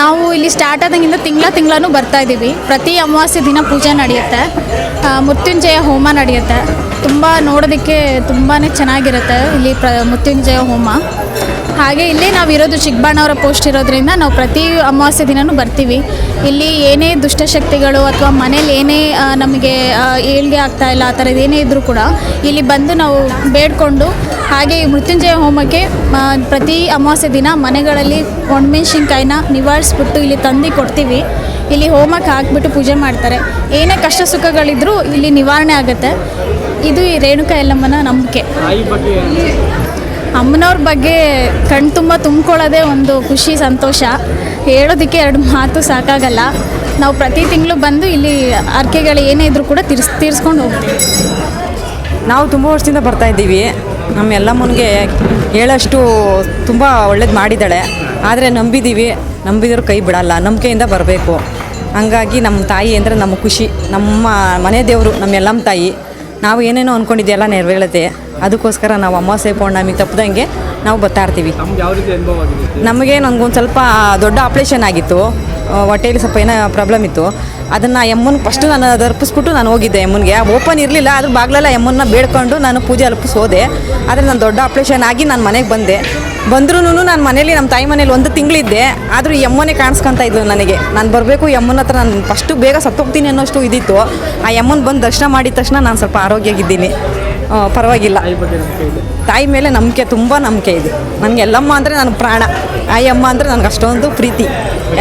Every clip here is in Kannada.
ನಾವು ಇಲ್ಲಿ ಸ್ಟಾರ್ಟ್ ಆದಂಗಿಂದ ತಿಂಗಳ ತಿಂಗಳೂ ಬರ್ತಾ ಇದ್ದೀವಿ ಪ್ರತಿ ಅಮಾವಾಸ್ಯೆ ದಿನ ಪೂಜೆ ನಡೆಯುತ್ತೆ. ಮೃತ್ಯುಂಜಯ ಹೋಮ ನಡೆಯುತ್ತೆ. ತುಂಬ ನೋಡೋದಕ್ಕೆ ತುಂಬಾ ಚೆನ್ನಾಗಿರುತ್ತೆ ಇಲ್ಲಿ ಪ್ರ, ಮೃತ್ಯುಂಜಯ ಹೋಮ. ಹಾಗೆ ಇಲ್ಲಿ ನಾವು ಇರೋದು ಚಿಕ್ಕಬಾಣವರ ಪೋಸ್ಟ್ ಇರೋದ್ರಿಂದ ನಾವು ಪ್ರತಿ ಅಮಾವಾಸ್ಯೆ ದಿನವೂ ಬರ್ತೀವಿ. ಇಲ್ಲಿ ಏನೇ ದುಷ್ಟಶಕ್ತಿಗಳು ಅಥವಾ ಮನೇಲಿ ಏನೇ ನಮಗೆ ಏಳ್ಗೆ ಆಗ್ತಾ ಇಲ್ಲ, ಆ ಥರದ್ದು ಏನೇ ಇದ್ದರೂ ಕೂಡ ಇಲ್ಲಿ ಬಂದು ನಾವು ಬೇಡ್ಕೊಂಡು ಹಾಗೆ ಮೃತ್ಯುಂಜಯ ಹೋಮಕ್ಕೆ ಪ್ರತಿ ಅಮಾವಾಸ್ಯೆ ದಿನ ಮನೆಗಳಲ್ಲಿ ಒಣಮೆಣ್ಸಿನ್ಕಾಯಿನ ನಿವಾರಿಸ್ಬಿಟ್ಟು ಇಲ್ಲಿ ತಂದು ಕೊಡ್ತೀವಿ. ಇಲ್ಲಿ ಹೋಮಕ್ಕೆ ಹಾಕ್ಬಿಟ್ಟು ಪೂಜೆ ಮಾಡ್ತಾರೆ. ಏನೇ ಕಷ್ಟ ಸುಖಗಳಿದ್ರೂ ಇಲ್ಲಿ ನಿವಾರಣೆ ಆಗುತ್ತೆ. ಇದು ಈ ರೇಣುಕಾ ಎಲ್ಲಮ್ಮನ ನಂಬಿಕೆ ಅಮ್ಮನವ್ರ ಬಗ್ಗೆ ಕಣ್ತುಂಬ ತುಂಬ್ಕೊಳ್ಳೋದೇ ಒಂದು ಖುಷಿ, ಸಂತೋಷ. ಹೇಳೋದಕ್ಕೆ ಎರಡು ಮಾತು ಸಾಕಾಗಲ್ಲ. ನಾವು ಪ್ರತಿ ತಿಂಗಳು ಬಂದು ಇಲ್ಲಿ ಅರ್ಕೆಗಳು ಏನೇ ಇದ್ರೂ ಕೂಡ ತೀರ್ಸ್, ತೀರಿಸ್ಕೊಂಡು ಹೋಗ್ತೀವಿ. ನಾವು ತುಂಬ ವರ್ಷದಿಂದ ಬರ್ತಾ ಇದ್ದೀವಿ. ನಮ್ಮ ಎಲ್ಲಮ್ಮನಿಗೆ ಹೇಳೋಷ್ಟು ತುಂಬ ಒಳ್ಳೇದು ಮಾಡಿದ್ದಾಳೆ. ಆದರೆ ನಂಬಿದ್ದೀವಿ ನಂಬಿದ್ರು ಕೈ ಬಿಡಲ್ಲ. ನಂಬಿಕೆಯಿಂದ ಬರಬೇಕು. ಹಂಗಾಗಿ ನಮ್ಮ ತಾಯಿ ಅಂದರೆ ನಮ್ಮ ಖುಷಿ. ನಮ್ಮ ಮನೆ ದೇವರು, ನಮ್ಮ ಎಲ್ಲಮ್ಮ ತಾಯಿ. ನಾವು ಏನೇನೋ ಅಂದ್ಕೊಂಡಿದ್ದೆಲ್ಲ ನೆರವೇಳುತ್ತೆ ಅದಕ್ಕೋಸ್ಕರ ನಾವು ಅಮಾವಾಸ್ಯೆ ಪೌರ್ಣಮಿ ತಪ್ಪದಂಗೆ ನಾವು ಬರ್ತಾ ಇರ್ತೀವಿ. ನಮ್ಗೆ ನನಗೊಂದು ಸ್ವಲ್ಪ ದೊಡ್ಡ ಆಪ್ರೇಷನ್ ಆಗಿತ್ತು. ಹೊಟ್ಟೆಯಲ್ಲಿ ಸ್ವಲ್ಪ ಏನೋ ಪ್ರಾಬ್ಲಮ್ ಇತ್ತು. ಅದನ್ನು ಎಮ್ಮನ್ ಫಸ್ಟು ನಾನು ಅದು ಅರ್ಪಿಸ್ಬಿಟ್ಟು ನಾನು ಹೋಗಿದ್ದೆ ಎಮ್ಮನ್ಗೆ ಓಪನ್ ಇರಲಿಲ್ಲ ಅದ್ರ ಬಾಗ್ಲೆಲ್ಲ ಎಮ್ಮನ್ನ ಬೇಡ್ಕೊಂಡು ನಾನು ಪೂಜೆ ಅರ್ಪಿಸಿ ಹೋದೆ ಆದರೆ ನಾನು ದೊಡ್ಡ ಆಪ್ರೇಷನ್ ಆಗಿ ನಾನು ಮನೆಗೆ ಬಂದೆ. ಬಂದ್ರೂ ನಾನು ಮನೇಲಿ ನಮ್ಮ ತಾಯಿ ಮನೇಲಿ ಒಂದು ತಿಂಗಳಿದ್ದೆ ಆದರೂ ಎಮ್ಮನೇ ಕಾಣಿಸ್ಕೊತಾ ಇದ್ಲು ನನಗೆ. ನಾನು ಬರಬೇಕು ಯಮ್ಮನ ಹತ್ರ ನಾನು ಫಸ್ಟು ಬೇಗ ಸತ್ತೋಗ್ತೀನಿ ಅನ್ನೋಷ್ಟು ಇದಿತ್ತು. ಆ ಯಮ್ಮನ ಬಂದು ದರ್ಶನ ಮಾಡಿದ ತಕ್ಷಣ ನಾನು ಸ್ವಲ್ಪ ಆರೋಗ್ಯಾಗಿದ್ದೀನಿ ಪರವಾಗಿಲ್ಲ. ತಾಯಿ ನಂಬಿಕೆ ಮೇಲೆ ನಂಬಿಕೆ ತುಂಬ ನಂಬಿಕೆ ಇದೆ. ನನಗೆ ಎಲ್ಲಮ್ಮ ಅಂದರೆ ನನ್ನ ಪ್ರಾಣ. ಆಯಮ್ಮ ಅಂದರೆ ನನಗೆ ಅಷ್ಟೊಂದು ಪ್ರೀತಿ.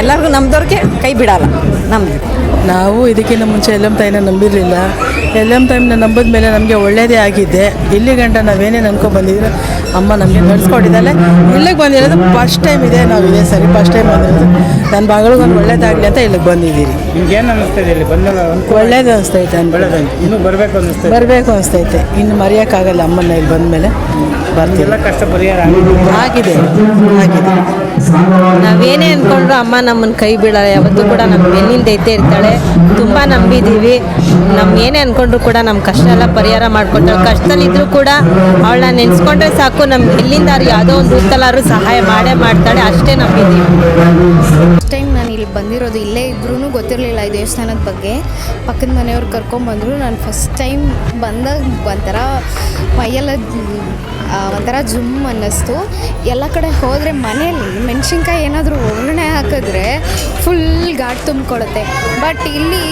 ಎಲ್ಲರಿಗೂ ನಂಬ್ದವ್ರಿಗೆ ಕೈ ಬಿಡಲ್ಲ. ನಮ್ದು ನಾವು ಇದಕ್ಕಿಂತ ಮುಂಚೆ ಎಲ್ಲಮ್ ತಾಯಿನ ನಂಬಿರಲಿಲ್ಲ. ಎಲ್ಲಮ್ ತಾಯಿನ ನಂಬಿದ ಮೇಲೆ ನಮಗೆ ಒಳ್ಳೇದೇ ಆಗಿದೆ ಇಲ್ಲಿ ಗಂಟ ನಾವೇನೇ ಅನ್ಕೊ ಬಂದಿದ್ರು ಅಮ್ಮ ನಮಗೆ ನಡೆಸ್ಕೊಟ್ಟಿದ್ದಾಳೆ. ಇಲ್ಲಿಗೆ ಬಂದಿರೋದು ಫಸ್ಟ್ ಟೈಮ್ ಇದೆ ನಾವು ಇದೇ ಸರಿ ಫಸ್ಟ್ ಟೈಮ್ ಬಂದಿರೋದು. ನನ್ನ ಮಗಳಿಗೆ ಒಂದು ಒಳ್ಳೇದಾಗಲಿ ಅಂತ ಇಲ್ಲಿಗೆ ಬಂದಿದ್ದೀರಿ. ನಿಮ್ಗೆ ಏನು ಅನಿಸ್ತೈತೆ ಇಲ್ಲಿ? ಬಂದಾಗ ಅನುಕೂಲ ಒಳ್ಳೇದು ಅನಿಸ್ತೈತೆ ಇನ್ನು ಒಳ್ಳೇದಾಯ್ತು. ಇನ್ನೂ ಬರಬೇಕು ಅನಿಸ್ತೈತೆ ಬರಬೇಕು ಅನಿಸ್ತೈತೆ. ಇನ್ನು ಮರೆಯೋಕ್ಕಾಗಲ್ಲ ಅಮ್ಮನ ಇಲ್ಲಿ ಬಂದಮೇಲೆ. ಬರ್ತೀವಿ ಎಲ್ಲ ಕಷ್ಟ ಪರಿಹಾರ ಆಗಿದೆ. ಆಗಿದೆ. ನಾವೇನೇ ಅಂದ್ಕೊಂಡ್ರು ಅಮ್ಮ ನಮ್ಮನ್ನು ಕೈ ಬೀಳಲ್ಲ, ಯಾವತ್ತೂ ಕೂಡ ನಮ್ಮ ಬೆನ್ನಿಂದ ಇದ್ದೇ ಇರ್ತಾಳೆ. ತುಂಬ ನಂಬಿದ್ದೀವಿ ನಮ್ಮ ಏನೇ ಅಂದ್ಕೊಂಡ್ರು ಕೂಡ ನಮ್ಮ ಕಷ್ಟ ಎಲ್ಲ ಪರಿಹಾರ ಮಾಡ್ಕೊತಾಳೆ ಕಷ್ಟದಲ್ಲಿದ್ದರೂ ಕೂಡ ಅವಳನ್ನ ನೆನೆಸ್ಕೊಂಡ್ರೆ ಸಾಕು. ನಮ್ಮ ಎಲ್ಲಿಂದಾರು ಯಾವುದೋ ಒಂದು ರೂಪದಲ್ಲಾದ್ರೂ ಸಹಾಯ ಮಾಡೇ ಮಾಡ್ತಾಳೆ. ಅಷ್ಟೇ ನಂಬಿದ್ದೀವಿ ಇಲ್ಲಿ ಬಂದಿರೋದು ಇಲ್ಲೇ ಇದ್ರೂ ಗೊತ್ತಿರಲಿಲ್ಲ ಈ ದೇವಸ್ಥಾನದ ಬಗ್ಗೆ. ಪಕ್ಕದ ಮನೆಯವ್ರು ಕರ್ಕೊಂಬಂದರು ನಾನು ಫಸ್ಟ್ ಟೈಮ್ ಬಂದಾಗ ಒಂಥರ ಮೈಯೆಲ್ಲ ಒಂಥರ ಜುಮ್ ಅನ್ನಿಸ್ತು. ಎಲ್ಲ ಕಡೆ ಹೋದರೆ ಮನೆಯಲ್ಲಿ ಮೆಣಸಿನ್ಕಾಯಿ ಏನಾದರೂ ಒಗ್ಗರಣೆ ಹಾಕಿದ್ರೆ ಫುಲ್ ಘಾಟ್ ತುಂಬಿಕೊಳ್ಳುತ್ತೆ ಬಟ್ ಇಲ್ಲಿ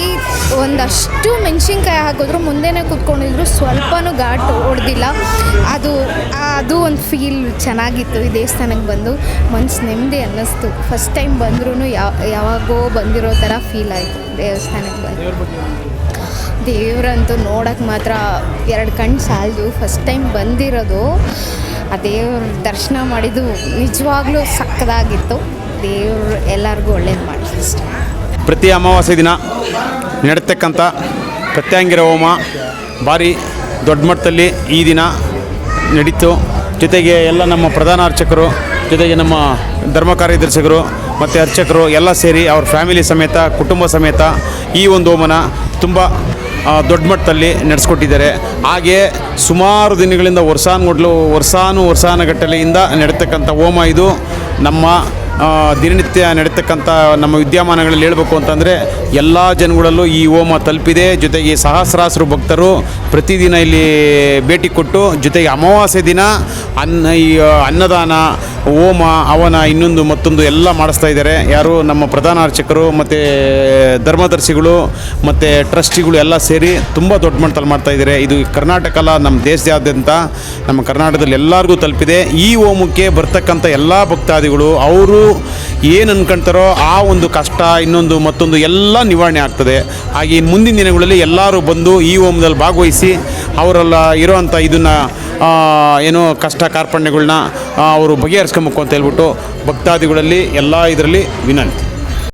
ಒಂದಷ್ಟು ಮೆಣಸಿನ್ಕಾಯಿ ಹಾಕಿದ್ರು, ಮುಂದೆನೇ ಕೂತ್ಕೊಂಡಿದ್ರು, ಸ್ವಲ್ಪನೂ ಘಾಟ್ ಹೊಡೆದಿಲ್ಲ ಅದು ಅದು ಒಂದು ಫೀಲ್ ಚೆನ್ನಾಗಿತ್ತು ಈ ದೇವಸ್ಥಾನಕ್ಕೆ ಬಂದು. ಮನ್ಸು ನೆಮ್ಮದಿ ಅನ್ನಿಸ್ತು. ಫಸ್ಟ್ ಟೈಮ್ ಬಂದ್ರೂ ಯಾವ ಯಾವಾಗೋ ಬಂದಿರೋ ಥರ ಫೀಲ್ ಆಯಿತು. ದೇವಸ್ಥಾನಕ್ಕೆ ಬಂದು. ದೇವರಂತೂ ನೋಡೋಕ್ಕೆ ಮಾತ್ರ ಎರಡು ಕಣ್ಣು ಸಾಲದು. ಫಸ್ಟ್ ಟೈಮ್ ಬಂದಿರೋದು ಆ ದೇವ್ರ ದರ್ಶನ ಮಾಡಿದ್ದು ನಿಜವಾಗ್ಲೂ ಸಕ್ಕದಾಗಿತ್ತು. ದೇವ್ರು ಎಲ್ಲರಿಗೂ ಒಳ್ಳೇದು ಮಾಡಿ ಅಷ್ಟೇ. ಪ್ರತಿ ಅಮಾವಾಸ್ಯೆ ದಿನ ನಡೀತಕ್ಕಂಥ ಪ್ರತ್ಯಾಂಗಿರ ಹೋಮ ಭಾರಿ ದೊಡ್ಡ ಮಟ್ಟದಲ್ಲಿ ಈ ದಿನ ನಡೀತು. ಜೊತೆಗೆ ಎಲ್ಲ ನಮ್ಮ ಪ್ರಧಾನ ಅರ್ಚಕರು ಜೊತೆಗೆ ನಮ್ಮ ಧರ್ಮ ಕಾರ್ಯದರ್ಶಕರು ಮತ್ತು ಅರ್ಚಕರು ಎಲ್ಲ ಸೇರಿ ಅವ್ರ ಫ್ಯಾಮಿಲಿ ಸಮೇತ, ಕುಟುಂಬ ಸಮೇತ ಈ ಒಂದು ಹೋಮನ ತುಂಬ ದೊಡ್ಡ ಮಟ್ಟದಲ್ಲಿ ನಡೆಸ್ಕೊಟ್ಟಿದ್ದಾರೆ. ಹಾಗೆ ಸುಮಾರು ದಿನಗಳಿಂದ ವರ್ಷಾನುಗಟ್ಲು, ವರ್ಷಾನು ವರ್ಷಾನುಗಟ್ಟಲೆಯಿಂದ ನಡೀತಕ್ಕಂಥ ಹೋಮ ಇದು ನಮ್ಮ ದಿನನಿತ್ಯ ನಡೀತಕ್ಕಂಥ ನಮ್ಮ ವಿದ್ಯಮಾನಗಳಲ್ಲಿ ಹೇಳಬೇಕು ಅಂತಂದರೆ ಎಲ್ಲ ಜನಗಳಲ್ಲೂ ಈ ಹೋಮ ತಲುಪಿದೆ. ಜೊತೆಗೆ ಸಹಸ್ರಾಸರು ಭಕ್ತರು ಪ್ರತಿದಿನ ಇಲ್ಲಿ ಭೇಟಿ ಕೊಟ್ಟು, ಜೊತೆಗೆ ಅಮಾವಾಸ್ಯೆ ದಿನ ಅನ್ನ, ಈ, ಅನ್ನದಾನ, ಹೋಮ ಅವನ ಇನ್ನೊಂದು ಮತ್ತೊಂದು ಎಲ್ಲ ಮಾಡಿಸ್ತಾ ಇದ್ದಾರೆ. ಯಾರು ನಮ್ಮ ಪ್ರಧಾನ ಅರ್ಚಕರು ಮತ್ತು ಧರ್ಮದರ್ಶಿಗಳು ಮತ್ತು ಟ್ರಸ್ಟಿಗಳು ಎಲ್ಲ ಸೇರಿ ತುಂಬ ದೊಡ್ಡ ಮಟ್ಟದಲ್ಲಿ ಮಾಡ್ತಾ ಇದ್ದಾರೆ. ಇದು ಕರ್ನಾಟಕ ಅಲ್ಲ, ನಮ್ಮ ದೇಶದಾದ್ಯಂತ ನಮ್ಮ ಕರ್ನಾಟಕದಲ್ಲಿ ಎಲ್ಲರಿಗೂ ತಲುಪಿದೆ. ಈ ಹೋಮಕ್ಕೆ ಬರ್ತಕ್ಕಂಥ ಎಲ್ಲ ಭಕ್ತಾದಿಗಳು, ಅವರು ಏನು ಅನ್ಕೊಂತಾರೋ ಆ ಒಂದು ಕಷ್ಟ, ಇನ್ನೊಂದು ಮತ್ತೊಂದು ಎಲ್ಲ ನಿವಾರಣೆ ಆಗ್ತದೆ. ಹಾಗೆ ಮುಂದಿನ ದಿನಗಳಲ್ಲಿ ಎಲ್ಲರೂ ಬಂದು ಈ ಹೋಮದಲ್ಲಿ ಭಾಗವಹಿಸಿ ಅವರೆಲ್ಲ ಇರೋವಂಥ ಇದನ್ನು ಏನು ಕಷ್ಟ ಕಾರ್ಪಣ್ಯಗಳನ್ನ ಅವರು ಬಗೆಹರಿಸ್ಕೊಬೇಕು ಅಂತ ಹೇಳ್ಬಿಟ್ಟು ಭಕ್ತಾದಿಗಳಲ್ಲಿ ಎಲ್ಲ ಇದರಲ್ಲಿ ವಿನಂತಿ.